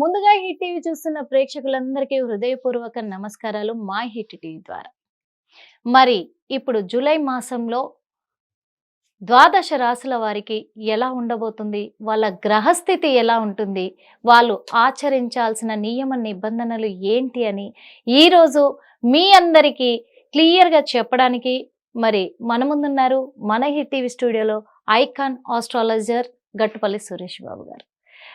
ముందుగా hit TV చూస్తున్న ప్రేక్షకులందరికీ హృదయపూర్వక నమస్కారాలు మా హిట్ టీవీ ద్వారా. మరి ఇప్పుడు జూలై మాసంలో ద్వాదశ రాశుల వారికి ఎలా ఉండబోతుంది? వాళ్ళ గ్రహస్థితి ఎలా ఉంటుంది? వాళ్ళు ఆచరించాల్సిన నియమ నిబంధనలు ఏంటి అని ఈరోజు మీ అందరికీ క్లియర్గా చెప్పడానికి మరి మన ముందున్నారు మన హిట్ టీవీ స్టూడియోలో ఐకాన్ ఆస్ట్రాలజర్ గట్టుపల్లి సురేష్ బాబు గారు.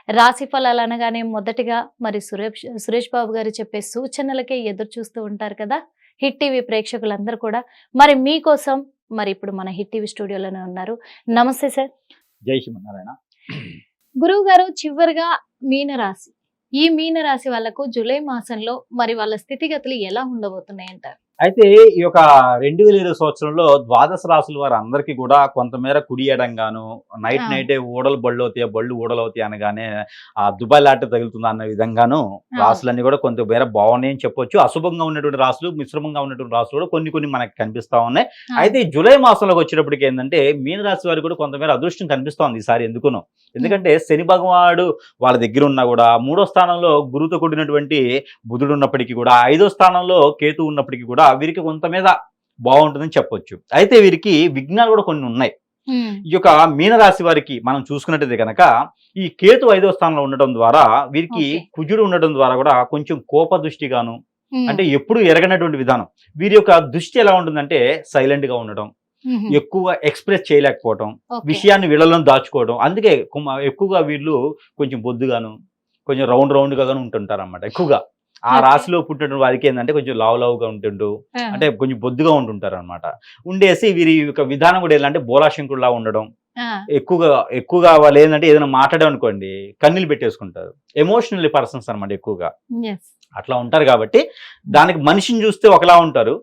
రాశి ఫలాలు అనగానే మొదటిగా మరి సురేష్ సురేష్ బాబు గారు చెప్పే సూచనలకే ఎదురు చూస్తూ ఉంటారు కదా? హిట్ టీవీ ప్రేక్షకులందరూ కూడా. మరి మీకోసం మరి ఇప్పుడు మన హిట్ టీవీ స్టూడియోలోనే ఉన్నారు. నమస్తే సార్. జై శ్రీమన్నారాయణ. గురువు గారు చివరిగా మీనరాశి ఈ మీనరాశి వాళ్ళకు జూలై మాసంలో మరి వాళ్ళ స్థితిగతులు ఎలా ఉండబోతున్నాయి అంటారు అయితే ఈ యొక్క రెండు వేల ఇరవై సంవత్సరంలో ద్వాదశ రాసుల వారు అందరికీ కూడా కొంతమేర కుడియడంగాను నైట్. నైటే ఊడలు బళ్ళు అవుతాయి బళ్ళు ఊడలు అవుతాయి అనగానే ఆ దుబాయ్ లాట తగులుతుంది అన్న విధంగాను రాసులన్నీ కూడా కొంతమేర బాగున్నాయి అని చెప్పొచ్చు. అశుభంగా ఉన్నటువంటి రాసులు మిశ్రమంగా ఉన్నటువంటి రాసులు కూడా కొన్ని కొన్ని మనకి కనిపిస్తా ఉన్నాయి. అయితే జూలై మాసంలోకి వచ్చేటప్పటికి ఏంటంటే మీన రాశి వారికి కూడా కొంతమేర అదృష్టం కనిపిస్తోంది ఈసారి ఎందుకునో. ఎందుకంటే శని భగవానుడు వాళ్ళ దగ్గర ఉన్నా కూడా మూడో స్థానంలో గురుతో కూడినటువంటి బుధుడు ఉన్నప్పటికీ కూడా ఐదో స్థానంలో కేతు ఉన్నప్పటికీ కూడా వీరికి కొంత మీద బాగుంటుందని చెప్పొచ్చు. అయితే వీరికి విఘ్నాలు కూడా కొన్ని ఉన్నాయి. ఈ యొక్క మీనరాశి వారికి మనం చూసుకున్నట్టయితే కనుక ఈ కేతు ఐదో స్థానంలో ఉండటం ద్వారా వీరికి. కుజుడు ఉండటం ద్వారా కూడా కొంచెం కోప దృష్టిగాను అంటే ఎప్పుడు ఎరగనటువంటి విధానం. వీరి యొక్క దృష్టి ఎలా ఉంటుందంటే సైలెంట్గా ఉండడం ఉమ్, ఎక్కువగా ఎక్స్ప్రెస్ చేయలేకపోవడం. విషయాన్ని వీళ్ళలో దాచుకోవడం అందుకే ఎక్కువగా వీళ్ళు కొంచెం బొద్దుగాను కొంచెం రౌండ్ రౌండ్గా ఉంటుంటారు అనమాట ఎక్కువగా. ఆ. రాశిలో పుట్టిన వారికి ఏంటంటే కొంచెం లావు లావుగా ఉంటుంటూ ఆ, అంటే కొంచెం బొద్దుగా ఉంటుంటారు అనమాట ఉండేసి వీరి యొక్క విధానం కూడా ఏంటంటే బోలాశంకుడులా ఉండడం. ఎక్కువగా ఎక్కువగా వాళ్ళు ఏంటంటే ఏదైనా మాట్లాడడం అనుకోండి కన్నీళ్ళు పెట్టేసుకుంటారు. ఎమోషనల్ పర్సన్స్ అనమాట ఎక్కువగా. అట్లా ఉంటారు కాబట్టి దానికి మనిషిని చూస్తే ఒకలా ఉంటారు.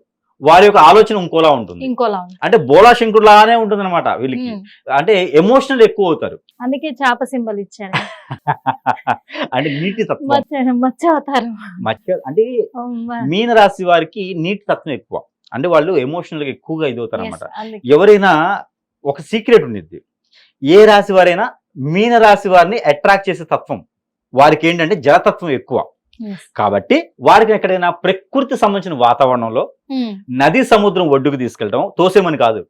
వారి యొక్క ఆలోచన ఇంకోలా ఉంటుంది. ఇంకోలా అంటే బోలాశంకుడులానే ఉంటుంది అనమాట వీళ్ళకి. అంటే ఎమోషనల్ ఎక్కువ అవుతారు. అందుకే చాప సింబల్ ఇచ్చారు. అంటే నీటి తత్వం. అవతారం మధ్య అంటే. మీన రాశి వారికి నీటి తత్వం ఎక్కువ. అంటే వాళ్ళు ఎమోషనల్గా ఎక్కువగా ఇది అవుతారు అనమాట. ఎవరైనా ఒక సీక్రెట్ ఉండిద్ది. ఏ రాశి వారైనా మీన రాశి వారిని అట్రాక్ట్ చేసే తత్వం. వారికి ఏంటంటే జలతత్వం ఎక్కువ. కాబట్టి వారికి ఎక్కడైనా ప్రకృతి సంబంధించిన వాతావరణంలో ఉమ్, నది సముద్రం ఒడ్డుకు తీసుకెళ్ళడం తోసేమని కాదు.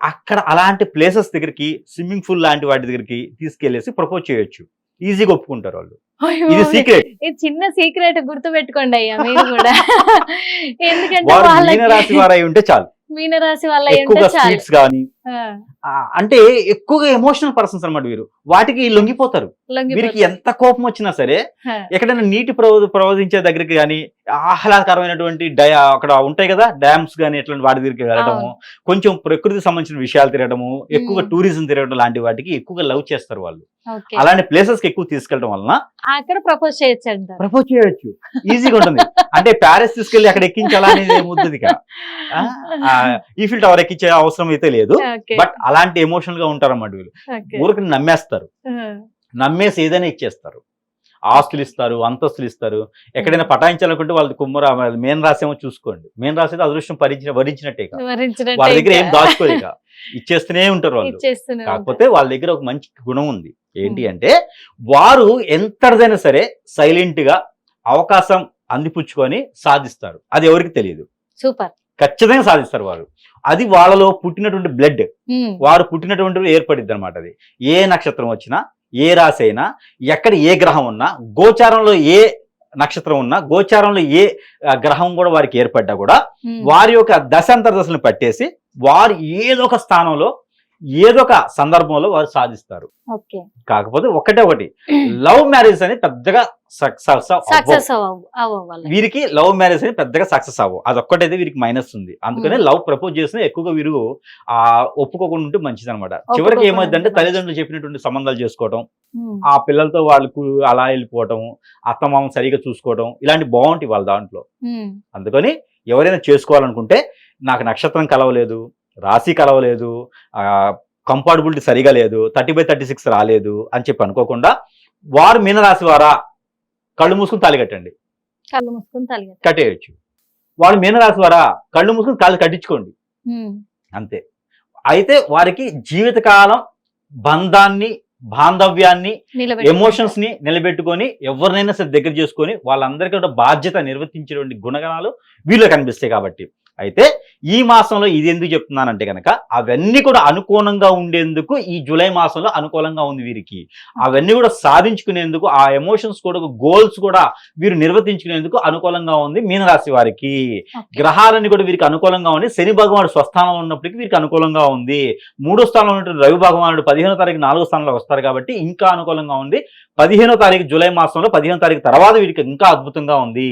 అక్కడ అలాంటి ప్లేసెస్ దగ్గరికి స్విమ్మింగ్ పూల్ లాంటి వాటి దగ్గరికి తీసుకెళ్ళేసి ప్రపోజ్ చేయొచ్చు. ఈజీగా ఒప్పుకుంటారు వాళ్ళు. ఇది సీక్రెట్ ఇది చిన్న సీక్రెట్ గుర్తు పెట్టుకోండి అయ్యా మీరు కూడా. ఎందుకంటే వారు వాళ్ళకి మీన రాశి వారు అయి ఉంటే చాలు. మీనరాశి వాళ్ళ స్వీట్స్ కానీ అంటే ఎక్కువగా ఎమోషనల్ పర్సన్స్ అన్నమాట వీరు. వాటికి లొంగిపోతారు. వీరికి. ఎంత కోపం వచ్చినా సరే ఎక్కడైనా నీటి ప్రవ ప్రవహించే దగ్గరికి కానీ ఆహ్లాదకరమైనటువంటి డై అక్కడ ఉంటాయి కదా డ్యామ్స్ కానీ ఇట్లాంటి వాటి దగ్గరికి వెళ్ళడము. కొంచెం ప్రకృతి సంబంధించిన విషయాలు తిరగడము ఎక్కువగా. టూరిజం తిరగడం లాంటి వాటికి ఎక్కువగా లవ్ చేస్తారు వాళ్ళు. అలాంటి ప్లేసెస్కి ఎక్కువ తీసుకెళ్ళడం వలన అక్కడ ప్రపోజ్ చేయొచ్చు ప్రపోజ్ చేయొచ్చు. ఈజీగా ఉంటుంది. అంటే ప్యారిస్ తీసుకెళ్ళి అక్కడ ఎక్కించాలా అనేది ముద్దది ఈఫిల్ టవర్ ఎక్కించే అవసరం అయితే లేదు. బట్ అలాంటి ఎమోషనల్గా ఉంటారు అన్నమాట వీళ్ళు. ఊరికి నమ్మేస్తారు. నమ్మేసి ఏదైనా ఇచ్చేస్తారు. ఆస్తులు ఇస్తారు అంతస్తులు ఇస్తారు. ఎక్కడైనా పటాయించాలనుకుంటే వాళ్ళది కుమ్మర మేన్ రాశి ఏమో చూసుకోండి. మేన్ అయితే అదృష్టం భరించిన. వివరించినట్టే వాళ్ళ దగ్గర ఏం దాచుకోలేక ఇచ్చేస్తూనే ఉంటారు వాళ్ళు. కాకపోతే వాళ్ళ దగ్గర ఒక మంచి గుణం ఉంది. ఏంటి. అంటే వారు ఎంతదైనా సరే సైలెంట్గా అవకాశం అందిపుచ్చుకొని సాధిస్తారు. అది ఎవరికి తెలియదు. సూపర్. ఖచ్చితంగా సాధిస్తారు వారు. అది వాళ్ళలో పుట్టినటువంటి బ్లడ్ వారు పుట్టినటువంటి ఏర్పడిద్ది అనమాట అది. ఏ నక్షత్రం వచ్చినా ఏ రాశి అయినా ఎక్కడ ఏ గ్రహం ఉన్నా గోచారంలో ఏ నక్షత్రం ఉన్నా గోచారంలో ఏ గ్రహం కూడా వారికి ఏర్పడ్డా కూడా వారి యొక్క దశాంతర దశలను పట్టేసి వారు ఏదో ఒక స్థానంలో ఏదో ఒక సందర్భంలో వారు సాధిస్తారు. కాకపోతే ఒకటే ఒకటి. లవ్ మ్యారేజ్ అని పెద్దగా సక్సెస్ వీరికి లవ్ మ్యారేజ్ అని పెద్దగా సక్సెస్ అవ్వవు అదొక్కటైతే వీరికి మైనస్ ఉంది. అందుకనే. లవ్ ప్రపోజ్ చేసిన ఎక్కువగా వీరు ఆ ఒప్పుకోకుండా ఉంటే మంచిది అనమాట చివరికి ఏమైందంటే ఉంటే తల్లిదండ్రులు చెప్పినటువంటి సంబంధాలు చేసుకోవడం ఆ పిల్లలతో వాళ్ళకు అలా వెళ్ళిపోవటం అత్తమామ సరిగా చూసుకోవడం ఇలాంటి బాగుంటాయి వాళ్ళ దాంట్లో. అందుకని ఎవరైనా చేసుకోవాలనుకుంటే నాకు నక్షత్రం కలవలేదు రాశి కలవలేదు కంపాటబిలిటీ సరిగా లేదు థర్టీ బై థర్టీ సిక్స్ రాలేదు అని చెప్పి అనుకోకుండా వారు మీనరాశి వారా? కళ్ళు మూసుకుని తాళి కట్టండి. కళ్ళు మూసుకుని తలిగ కట్టేయచ్చు. వాళ్ళు మీనరాశి వారా? కళ్ళు మూసుకుని కాళ్ళు కట్టించుకోండి. అంతే. అయితే వారికి జీవితకాలం బంధాన్ని బాంధవ్యాన్ని. ఎమోషన్స్ని నిలబెట్టుకొని ఎవరినైనా సరే దగ్గర చేసుకొని వాళ్ళందరికీ కూడా బాధ్యత నిర్వర్తించేటువంటి గుణగణాలు వీళ్ళు కనిపిస్తాయి కాబట్టి. అయితే ఈ మాసంలో ఇది ఎందుకు చెప్తున్నానంటే కనుక అవన్నీ కూడా అనుకూలంగా ఉండేందుకు ఈ జూలై మాసంలో అనుకూలంగా ఉంది వీరికి. అవన్నీ కూడా సాధించుకునేందుకు ఆ ఎమోషన్స్ కూడా గోల్స్ కూడా వీరు నిర్వర్తించుకునేందుకు అనుకూలంగా ఉంది మీనరాశి వారికి. గ్రహాలన్నీ కూడా వీరికి అనుకూలంగా ఉంది శని భగవానుడు స్వస్థానంలో ఉన్నప్పటికీ వీరికి అనుకూలంగా ఉంది. మూడో స్థానంలో ఉన్నటువంటి రవి భగవానుడు పదిహేనో తారీఖు నాలుగో స్థానంలో వస్తారు కాబట్టి ఇంకా అనుకూలంగా ఉంది. పదిహేనో తారీఖు జూలై మాసంలో పదిహేనో తారీఖు తర్వాత వీరికి ఇంకా అద్భుతంగా ఉంది.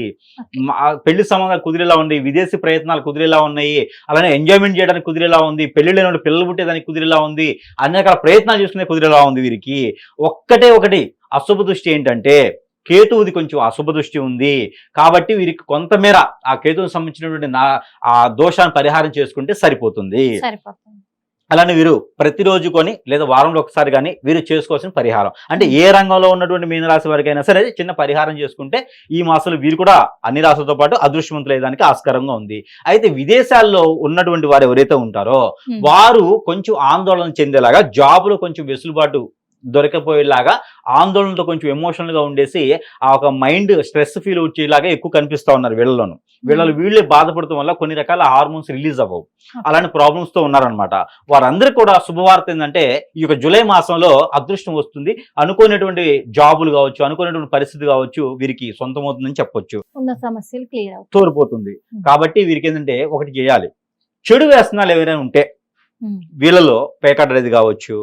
పెళ్ళి సంబంధాలు కుదిరేలా ఉంది విదేశీ ప్రయత్నాలు కుదిరేలా ఉన్నాయి అలానే ఎంజాయ్మెంట్ చేయడానికి కుదిరేలా ఉంది పెళ్ళి లేని పిల్లలు పుట్టేదానికి కుదిరేలా ఉంది అన్ని రకాల ప్రయత్నాలు చేసుకునే కుదిరేలా ఉంది వీరికి. ఒక్కటే ఒకటి అశుభ దృష్టి ఏంటంటే కేతువుది కొంచెం అశుభ దృష్టి ఉంది. కాబట్టి వీరికి కొంతమేర ఆ కేతువుకు సంబంధించినటువంటి నా ఆ దోషాన్ని పరిహారం చేసుకుంటే సరిపోతుంది. సరిపోతుంది. అలానే వీరు ప్రతిరోజు కొని లేదా వారంలో ఒకసారి కానీ వీరు చేసుకోవాల్సిన పరిహారం. అంటే ఏ రంగంలో ఉన్నటువంటి మీనరాశి వారికి అయినా సరే చిన్న పరిహారం చేసుకుంటే ఈ మాసంలో వీరు కూడా అన్ని రాశులతో పాటు అదృష్టవంతులయ్యేదానికి ఆస్కారంగా ఉంది. అయితే విదేశాల్లో ఉన్నటువంటి వారు ఎవరైతే ఉంటారో. వారు కొంచెం ఆందోళన చెందేలాగా జాబులో కొంచెం వెసులుబాటు దొరకపోయేలాగా ఆందోళనతో కొంచెం ఎమోషనల్గా ఉండేసి ఆ ఒక మైండ్ స్ట్రెస్ ఫీల్ వచ్చేలాగా ఎక్కువ కనిపిస్తా ఉన్నారు వీళ్ళలోను. వీళ్ళలో వీళ్ళే బాధపడటం వల్ల కొన్ని రకాల హార్మోన్స్ రిలీజ్ అవ్వవు. అలాంటి ప్రాబ్లమ్స్తో ఉన్నారనమాట వారందరికీ కూడా శుభవార్త ఏంటంటే ఈ యొక్క జూలై మాసంలో అదృష్టం వస్తుంది. అనుకునేటువంటి జాబులు కావచ్చు అనుకునేటువంటి పరిస్థితి కావచ్చు వీరికి సొంతమవుతుందని చెప్పొచ్చు. ఉన్న సమస్యలు క్లియర్ తోరిపోతుంది. Hmm. కాబట్టి వీరికి ఏంటంటే ఒకటి చేయాలి. చెడు వ్యసనాలు ఎవరైనా ఉంటే Hmm. వీళ్ళలో పేకాడేది కావచ్చు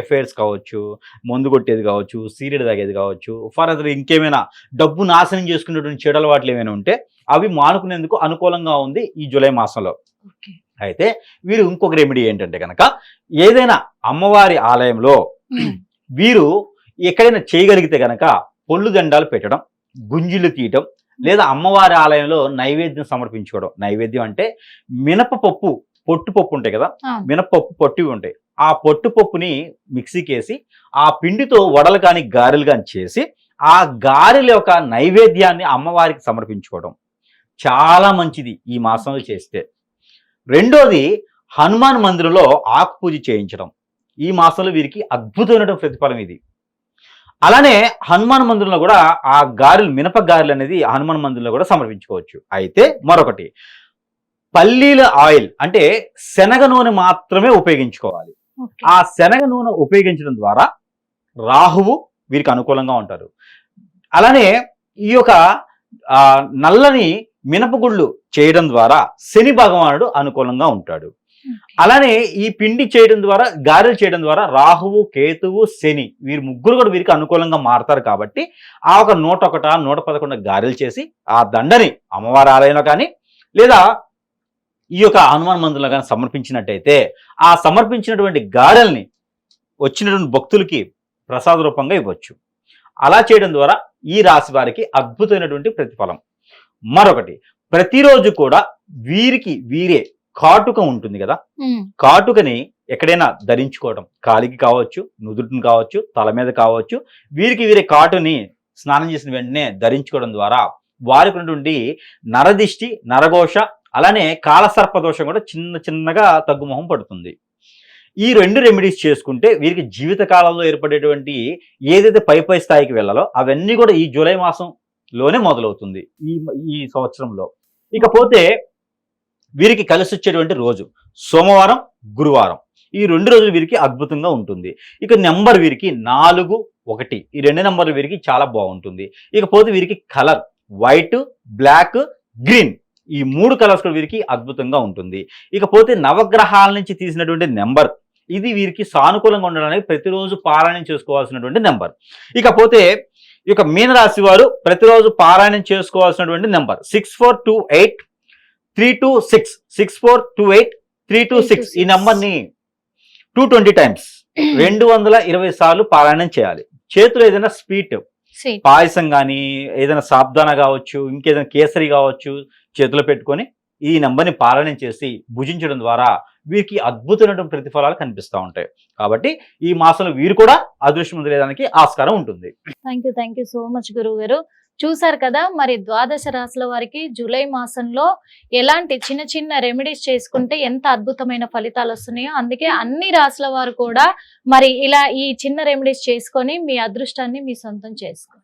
ఎఫైర్స్ కావచ్చు మందు కొట్టేది కావచ్చు సీరియడ్ తాగేది కావచ్చు ఫర్ అదర్ ఇంకేమైనా డబ్బు నాశనం చేసుకునేటువంటి చెడు అలవాట్లు ఏమైనా ఉంటే అవి మానుకునేందుకు అనుకూలంగా ఉంది ఈ జూలై మాసంలో. అయితే వీరు ఇంకొక రెమెడీ ఏంటంటే కనుక ఏదైనా అమ్మవారి ఆలయంలో వీరు ఎక్కడైనా చేయగలిగితే గనక పొల్లు దండాలు పెట్టడం గుంజీలు తీయటం లేదా అమ్మవారి ఆలయంలో నైవేద్యం సమర్పించుకోవడం. నైవేద్యం అంటే మినపపప్పు పొట్టు పప్పు ఉంటాయి కదా. మినపప్పు పొట్టివి ఉంటాయి. ఆ పొట్టు పప్పుని మిక్సీకి వేసి ఆ పిండితో వడలు కానీ గారెలు కానీ చేసి ఆ గారెల యొక్క నైవేద్యాన్ని అమ్మవారికి సమర్పించుకోవడం చాలా మంచిది ఈ మాసంలో చేస్తే. రెండోది హనుమాన్ మందిరంలో ఆకు పూజ చేయించడం. ఈ మాసంలో వీరికి అద్భుతమైన ప్రతిఫలం ఇది. అలానే హనుమాన్ మందిరంలో కూడా ఆ గారెలు మినప గారెలు అనేది హనుమాన్ మందిరంలో కూడా సమర్పించుకోవచ్చు. అయితే మరొకటి పల్లీల ఆయిల్ అంటే శనగ నూనె మాత్రమే ఉపయోగించుకోవాలి. ఆ శనగ నూనె ఉపయోగించడం ద్వారా రాహువు వీరికి అనుకూలంగా ఉంటారు అలానే ఈ యొక్క నల్లని మినపగుళ్ళు చేయడం ద్వారా శని భగవానుడు అనుకూలంగా ఉంటాడు. అలానే ఈ పిండి చేయడం ద్వారా గారెలు చేయడం ద్వారా రాహువు కేతువు శని వీరు ముగ్గురు కూడా వీరికి అనుకూలంగా మారతారు కాబట్టి ఆ ఒక నూట ఒకట నూట పదకొండు గారెలు చేసి ఆ దండని అమ్మవారి ఆలయంలో కానీ లేదా ఈ యొక్క హనుమాన్ మందిరంలో కానీ సమర్పించినట్టయితే ఆ సమర్పించినటువంటి గారెల్ని వచ్చినటువంటి భక్తులకి ప్రసాద రూపంగా ఇవ్వచ్చు. అలా చేయడం ద్వారా ఈ రాశి వారికి అద్భుతమైనటువంటి ప్రతిఫలం. మరొకటి ప్రతిరోజు కూడా వీరికి వీరే కాటుక ఉంటుంది కదా. కాటుకని ఎక్కడైనా ధరించుకోవడం కాలికి కావచ్చు నుదుటిని కావచ్చు తల మీద కావచ్చు వీరికి వీరే కాటుని స్నానం చేసిన వెంటనే ధరించుకోవడం ద్వారా వారికి ఉన్నటువంటి నరదిష్టి నరఘోష అలానే కాలసర్ప దోషం కూడా చిన్న చిన్నగా తగ్గుముఖం పడుతుంది. ఈ రెండు రెమెడీస్ చేసుకుంటే వీరికి జీవిత కాలంలో ఏర్పడేటువంటి ఏదైతే పై పై స్థాయికి వెళ్ళాలో అవన్నీ కూడా ఈ జూలై మాసంలోనే మొదలవుతుంది ఈ ఈ సంవత్సరంలో. ఇకపోతే వీరికి కలిసి వచ్చేటువంటి రోజు సోమవారం గురువారం. ఈ రెండు రోజులు వీరికి అద్భుతంగా ఉంటుంది. ఇక నెంబర్ వీరికి నాలుగు ఒకటి. ఈ రెండు నెంబర్లు వీరికి చాలా బాగుంటుంది. ఇకపోతే వీరికి కలర్ వైట్ బ్లాక్ గ్రీన్. ఈ మూడు కలర్స్ కూడా వీరికి అద్భుతంగా ఉంటుంది. ఇకపోతే నవగ్రహాల నుంచి తీసినటువంటి నెంబర్ ఇది వీరికి సానుకూలంగా ఉండడానికి ప్రతిరోజు పారాయణం చేసుకోవాల్సినటువంటి నెంబర్. ఇకపోతే ఈ యొక్క మీనరాశి వారు ప్రతిరోజు పారాయణం చేసుకోవాల్సినటువంటి number six four two eight three two six six four two eight three two six ఈ నెంబర్ని టూ ట్వంటీ టైమ్స్ రెండు వందల ఇరవై సార్లు పారాయణం చేయాలి. చేతిలో ఏదైనా స్వీట్ స్వీట్. పాయసం కానీ ఏదైనా సాబ్దాన కావచ్చు ఇంకేదైనా కేసరి కావచ్చు చేతిలో పెట్టుకొని ఈ నెంబర్ని పాలన చేసి భుజించడం ద్వారా వీరికి అద్భుతమైనటువంటి ప్రతిఫలాలు కనిపిస్తూ ఉంటాయి. కాబట్టి ఈ మాసంలో వీరు కూడా అదృష్టం వదిలేదానికి ఆస్కారం ఉంటుంది. Thank you thank you so much గురువు గారు. చూసారు కదా మరి ద్వాదశ రాశుల వారికి జూలై మాసంలో ఎలాంటి చిన్న చిన్న రెమెడీస్ చేసుకుంటే ఎంత అద్భుతమైన ఫలితాలు వస్తున్నాయో అందుకే అన్ని రాశుల వారు కూడా మరి ఇలా ఈ చిన్న రెమెడీస్ చేసుకొని మీ అదృష్టాన్ని మీ సొంతం చేసుకో